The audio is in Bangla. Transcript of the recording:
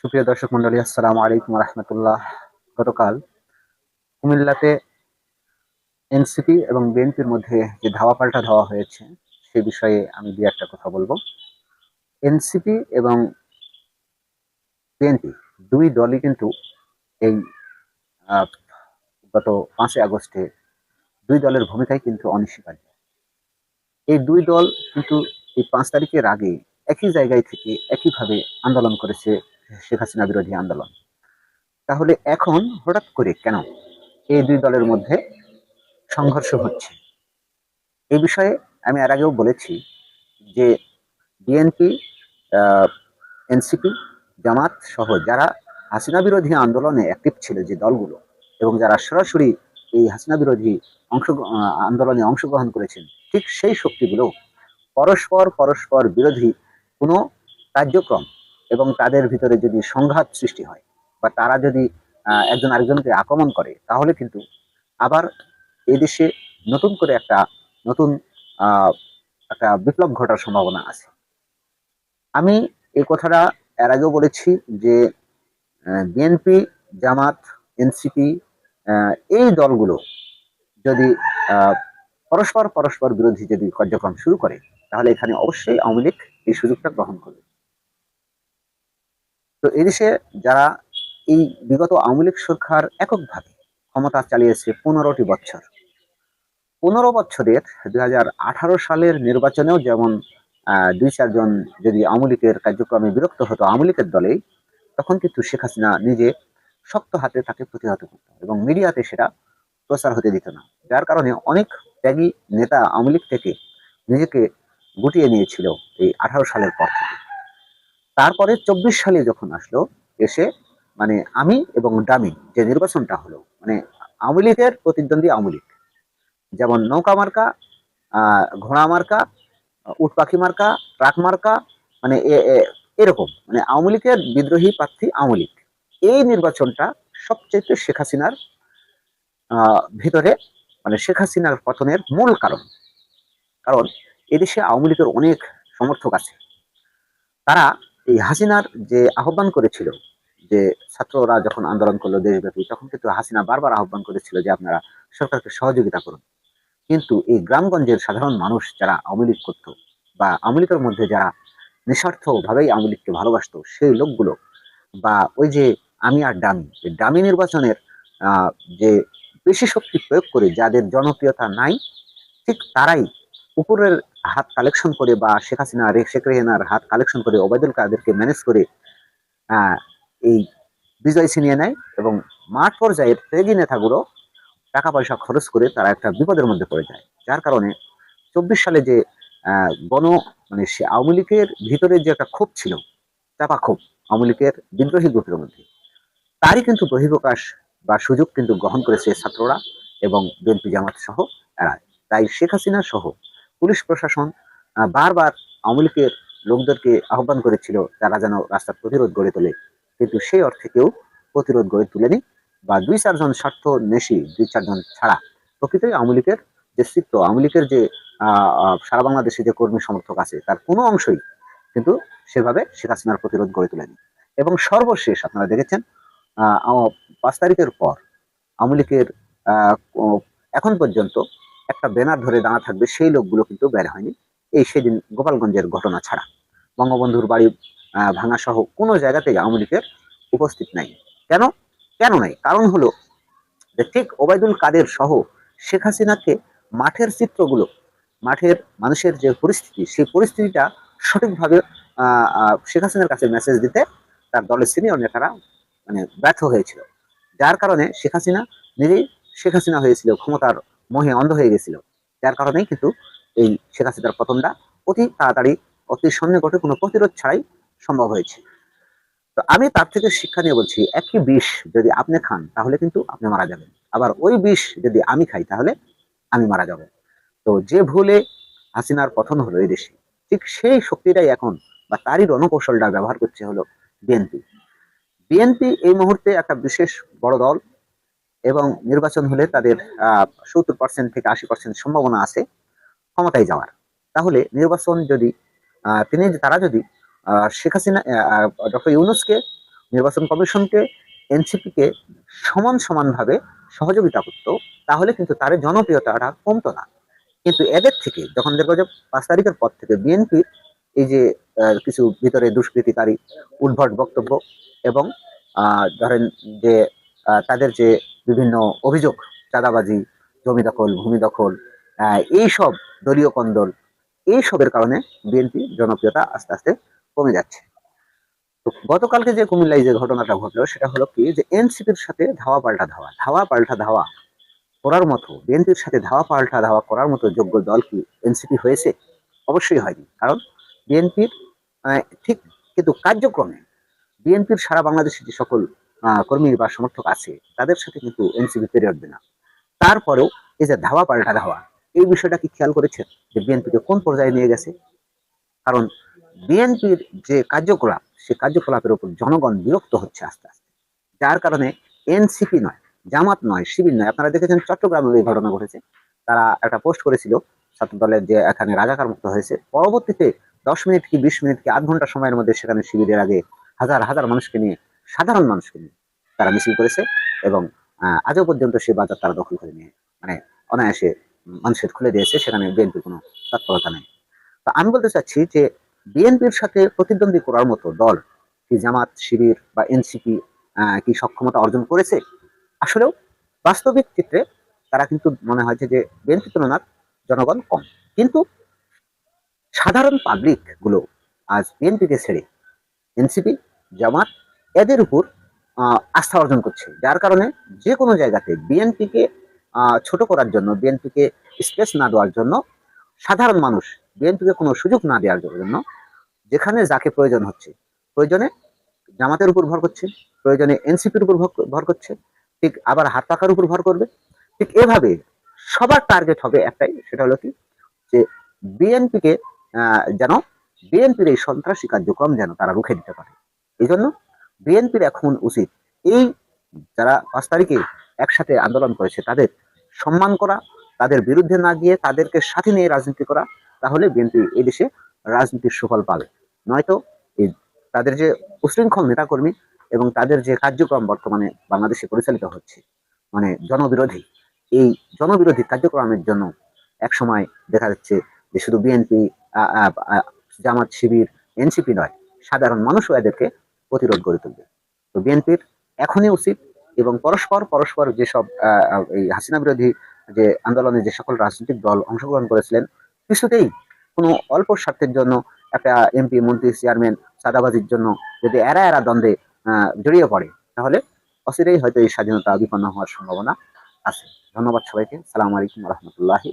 সুপ্রিয় দর্শক মন্ডলী আসসালামু আলাইকুম রহমতুল্লাহ। গতকাল কুমিল্লাতে এনসিপি এবং বিএনপির মধ্যে যে ধাওয়া পাল্টা ধাওয়া হয়েছে, সে বিষয়ে আমি দু একটা কথা বলব। এনসিপি এবং বিএনপি দুই দলই কিন্তু এই গত পাঁচই আগস্টে দুই দলের ভূমিকাই কিন্তু অনস্বীকার্য। এই দুই দল কিন্তু এই পাঁচ তারিখের আগে একই জায়গায় থেকে একইভাবে আন্দোলন করেছে শেখ হাসিনা বিরোধী আন্দোলন। তাহলে এখন হঠাৎ করে কেন এই দুই দলের মধ্যে সংঘর্ষ হচ্ছে? এই বিষয়ে আমি এর আগেও বলেছি যে বিএনপি এনসিপি জামাত সহ যারা হাসিনা বিরোধী আন্দোলনে অ্যাক্টিভ ছিল যে দলগুলো এবং যারা সরাসরি এই হাসিনা বিরোধী অংশ আন্দোলনে অংশগ্রহণ করেছেন, ঠিক সেই শক্তিগুলো পরস্পর পরস্পর বিরোধী কোনো কার্যক্রম এবং তাদের ভিতরে যদি সংঘাত সৃষ্টি হয় বা তারা যদি একজন আরেকজনকে আক্রমণ করে, তাহলে কিন্তু আবার এই দেশে নতুন করে একটা, নতুন একটা বিপ্লব ঘটার সম্ভাবনা আছে। আমি এই কথাটা এর আগেও বলেছি যে বিএনপি জামাত এনসিপি এই দলগুলো যদি পরস্পর পরস্পর বিরোধী যদি কার্যক্রম শুরু করে, তাহলে এখানে অবশ্যই আওয়ামী লীগ এই সুযোগটা গ্রহণ করবে। তো এদেশে যারা এই বিগত আওয়ামী লীগ সরকার এককভাবে ক্ষমতা চালিয়েছে পনেরোটি বছর, পনেরো বছরের দু হাজার আঠারো সালের নির্বাচনেও যেমন দুই চারজন যদি আওয়ামী লীগের কার্যক্রমে বিরক্ত হতো আওয়ামী লীগের দলেই, তখন কিন্তু শেখ হাসিনা নিজে শক্ত হাতে তাকে প্রতিহত করত এবং মিডিয়াতে সেটা প্রচার হতে দিত না। যার কারণে অনেক ত্যাগী নেতা আওয়ামী লীগ থেকে নিজেকে গুটিয়ে নিয়েছিল এই আঠারো সালের পর থেকে। তারপরে চব্বিশ সালে যখন আসলো, এসে মানে আমি এবং ডামি যে নির্বাচনটা হলো মানে আওয়ামী লীগের প্রতিদ্বন্দ্বী আওয়ামী লীগ, যেমন নৌকা মার্কা ঘোড়া মার্কা, উট পাখি মার্কা, ট্রাক মার্কা মানে এরকম মানে আওয়ামী লীগের বিদ্রোহী প্রার্থী আওয়ামী লীগ। এই নির্বাচনটা সবচেয়ে শেখ হাসিনার ভিতরে মানে শেখ হাসিনার পতনের মূল কারণ। কারণ এদেশে আওয়ামী লীগের অনেক সমর্থক আছে। তারা এই হাসিনার যে আহ্বান করেছিল যে ছাত্ররা যখন আন্দোলন করল দেশব্যাপী, তখন কিন্তু হাসিনা বারবার আহ্বান করেছিল যে আপনারা সরকারকে সহযোগিতা করুন। কিন্তু এই গ্রামগঞ্জের সাধারণ মানুষ যারা আওয়ামী লীগ করত বা আওয়ামী লীগের মধ্যে যারা নিঃস্বার্থ ভাবেই আওয়ামী লীগকে ভালোবাসতো, সেই লোকগুলো বা ওই যে আমি আর ডামি ডামি নির্বাচনের যে বেশি শক্তি প্রয়োগ করে যাদের জনপ্রিয়তা নাই, ঠিক তারাই উপরের হাত কালেকশন করে বা শেখ হাসিনা, শেখ রেহেনার হাত কালেকশন করে, ওবায়দুল কাদেরকে ম্যানেজ করে এই বিজয় ছিনিয়ে নেয় এবং মাঠ পর্যায়ের ত্যাগী নেতাগুলো টাকা পয়সা খরচ করে তারা একটা বিপদের মধ্যে পড়ে যায়। যার কারণে চব্বিশ সালে যে গণ মানে সে আওয়ামী লীগের ভিতরে যে একটা ক্ষোভ ছিল, চাপা ক্ষোভ আওয়ামী লীগের বিদ্রোহী গ্রুপের মধ্যে, তারই কিন্তু বহিঃপ্রকাশ বা সুযোগ কিন্তু গ্রহণ করেছে ছাত্ররা এবং বিএনপি জামাত সহ তাই শেখ হাসিনা সহ পুলিশ প্রশাসন বারবার আওয়ামী লীগের লোকদেরকে আহ্বান করেছিল তারা যেন রাস্তার প্রতিরোধ গড়ে তোলে। কিন্তু সেই অর্থে কেউ প্রতিরোধ গড়ে তুলেনি বা দুই চারজন স্বার্থ নেশি দুই চারজন ছাড়া। প্রকৃতই আওয়ামী লীগের যে চিত্র আওয়ামী লীগের যে সারা বাংলাদেশে যে কর্মী সমর্থক আছে তার কোনো অংশই কিন্তু সেভাবে শেখ হাসিনার প্রতিরোধ গড়ে তোলেনি। এবং সর্বশেষ আপনারা দেখেছেন আহ, পাঁচ তারিখের পর আওয়ামী লীগের এখন পর্যন্ত একটা ব্যানার ধরে দাঁড়া থাকবে, সেই লোকগুলো কিন্তু বের হয়নি। এই সেদিন গোপালগঞ্জের ঘটনা ছাড়া। বঙ্গবন্ধুর বাড়ি ভাঙা সহ কোনো জায়গাতেই আওয়ামী লীগের উপস্থিত নাই। কেন? কেন নাই? কারণ হলো যে ঠিক ওবায়দুল কাদের সহ শেখ হাসিনাকে মাঠের চিত্রগুলো, মাঠের মানুষের যে পরিস্থিতি, সেই পরিস্থিতিটা সঠিকভাবে শেখ হাসিনার কাছে মেসেজ দিতে তার দলের সিনিয়র নেতারা মানে ব্যর্থ হয়েছিল। যার কারণে শেখ হাসিনা নিজেই শেখ হাসিনা হয়েছিল ক্ষমতার মোহে অন্ধ হয়ে গেছিল। যার কারণেই কিন্তু এই শেখ হাসিনার পতনটা অতি তাড়াতাড়ি, অতি সন্নিকটে কোনো প্রতিরোধ ছাড়াই সম্ভব হয়েছে। তো আমি তার থেকে শিক্ষা নিয়ে বলছি, একই বিষ যদি আপনি খান, তাহলে কিন্তু আপনি মারা যাবেন। আবার ওই বিষ যদি আমি খাই, তাহলে আমি মারা যাব। তো যে ভুলে হাসিনার পতন হলো এই দেশে, ঠিক সেই শক্তিটাই এখন বা তারই রণকৌশলটা ব্যবহার করছে হলো বিএনপি। বিএনপি এই মুহূর্তে একটা বিশেষ বড় দল এবং নির্বাচন হলে তাদের সত্তর পার্সেন্ট থেকে আশি পার্সেন্ট সম্ভাবনা আছে ক্ষমতায় যাওয়ার। তাহলে নির্বাচন যদি তিনি তারা যদি শেখ হাসিনা ডক্টর ইউনুসকে, নির্বাচন কমিশনকে, এনসিপিকে সমান সমানভাবে সহযোগিতা করত, তাহলে কিন্তু তার জনপ্রিয়তাটা কমতো না। কিন্তু এদের থেকে, যখন দেখব যে, পাঁচ তারিখের পর থেকে বিএনপির এই যে কিছু ভিতরে দুষ্কৃতিকারী, উদ্ভট বক্তব্য এবং ধরেন যে তাদের যে বিভিন্ন অভিযোগ, চাঁদাবাজি, জমি দখল, ভূমি দখল এইসব দলীয় কন্দল, এইসবের কারণে বিএনপি জনপ্রিয়তা আস্তে আস্তে কমে যাচ্ছে। গতকালকে যে কুমিল্লায় যে ঘটনাটা ঘটলো, সেটা হলো কি যে এনসিপির সাথে ধাওয়া পাল্টা ধাওয়া ধাওয়া পাল্টা ধাওয়া করার মতো, বিএনপির সাথে ধাওয়া পাল্টা ধাওয়া করার মতো যোগ্য দল কি এনসিপি হয়েছে? অবশ্যই হয়নি, কারণ বিএনপির ঠিক কিন্তু কার্যক্রমে বিএনপির সারা বাংলাদেশে যে সকল কর্মী বা সমর্থক আছে, তাদের সাথে কিন্তু এনসিপি পেরে উঠবে না। তারপরেও এই যে ধাওয়া পাল্টা ধাওয়া, এই বিষয়টা কি খেয়াল করেছেন যে বিএনপিকে কোন পর্যায়ে নিয়ে গেছে? কারণ বিএনপির যে কার্যকলাপ সে কার্যকলাপের উপর জনগণ বিরক্ত হচ্ছে আস্তে আস্তে। যার কারণে এনসিপি নয়, জামাত নয়, শিবির নয়, আপনারা দেখেছেন চট্টগ্রামে এই ঘটনা ঘটেছে। তারা একটা পোস্ট করেছিল ছাত্র দলের যে এখানে রাজাকার মুক্ত হয়েছে। পরবর্তীতে দশ মিনিট কি বিশ মিনিট কি আধ ঘণ্টা সময়ের মধ্যে সেখানে শিবিরের আগে হাজার হাজার মানুষকে নিয়ে সাধারণ মানুষকে নিয়ে তারা মিছিল করেছে এবং আজও পর্যন্ত সে বাজার তারা দখল করে নিয়ে মানে অনায়াসে মানুষের খুলে দিয়েছে, সেখানে বিএনপির কোনো তৎপরতা নেই। তো আমি বলতে চাচ্ছি যে বিএনপির সাথে প্রতিদ্বন্দ্বী করার মতো দল কি জামাত, শিবির বা এনসিপি কি সক্ষমতা অর্জন করেছে? আসলেও বাস্তবিক চিত্রে তারা কিন্তু মনে হয়েছে যে বিএনপি তুলনার জনগণ কম। কিন্তু সাধারণ পাবলিকগুলো আজ বিএনপিকে ছেড়ে, এনসিপি, জামাত এদের উপর আস্থা অর্জন করছে। যার কারণে যে কোনো জায়গাতে বিএনপিকে ছোট করার জন্য, বিএনপিকে স্পেস না দেওয়ার জন্য, সাধারণ মানুষ বিএনপিকে কোনো সুযোগ না দেওয়ার জন্য, যেখানে যাকে প্রয়োজন হচ্ছে, প্রয়োজনে জামাতের উপর ভর করছে, প্রয়োজনে এনসিপির উপর ভর- করছে, ঠিক আবার হাত পাখার উপর ভর করবে, ঠিক এভাবে সবার টার্গেট হবে একটাই, সেটা হলো কি? যে বিএনপিকে যেন বিএনপির এই সন্ত্রাসী কার্যক্রম যেন তারা রুখে দিতে পারে। এই জন্য বিএনপির এখন উচিত এই যারা পাঁচ তারিখে একসাথে আন্দোলন করেছে, তাদের সম্মান করা, তাদের বিরুদ্ধে না গিয়ে তাদেরকে সাথে নিয়ে রাজনীতি করা, তাহলে বিএনপি এই দেশে রাজনীতির সুফল পাবে। নয়তো এই তাদের যে উশৃঙ্খল নেতাকর্মী এবং তাদের যে কার্যক্রম বর্তমানে বাংলাদেশে পরিচালিত হচ্ছে মানে জনবিরোধী, এই জনবিরোধী কার্যক্রমের জন্য এক সময় দেখা যাচ্ছে যে শুধু বিএনপি জামাত শিবির, এনসিপি নয়, সাধারণ মানুষও এদেরকে প্রতিরোধ গড়ে তুলবে। তো বিএনপির এখনই উচিত এবং পরস্পর পরস্পর যেসব এই হাসিনা বিরোধী যে আন্দোলনে যে সকল রাজনৈতিক দল অংশগ্রহণ করেছিলেন, কিছুতেই কোনো অল্প স্বার্থের জন্য একটা এমপি, মন্ত্রী, চেয়ারম্যান সাদাবাজির জন্য যদি এরা এরা দ্বন্দ্বে জড়িয়ে পড়ে, তাহলে অচিরেই হয়তো এই স্বাধীনতা বিপন্ন হওয়ার সম্ভাবনা আছে। ধন্যবাদ সবাইকে। সালাম আলাইকুম রহমতুল্লাহি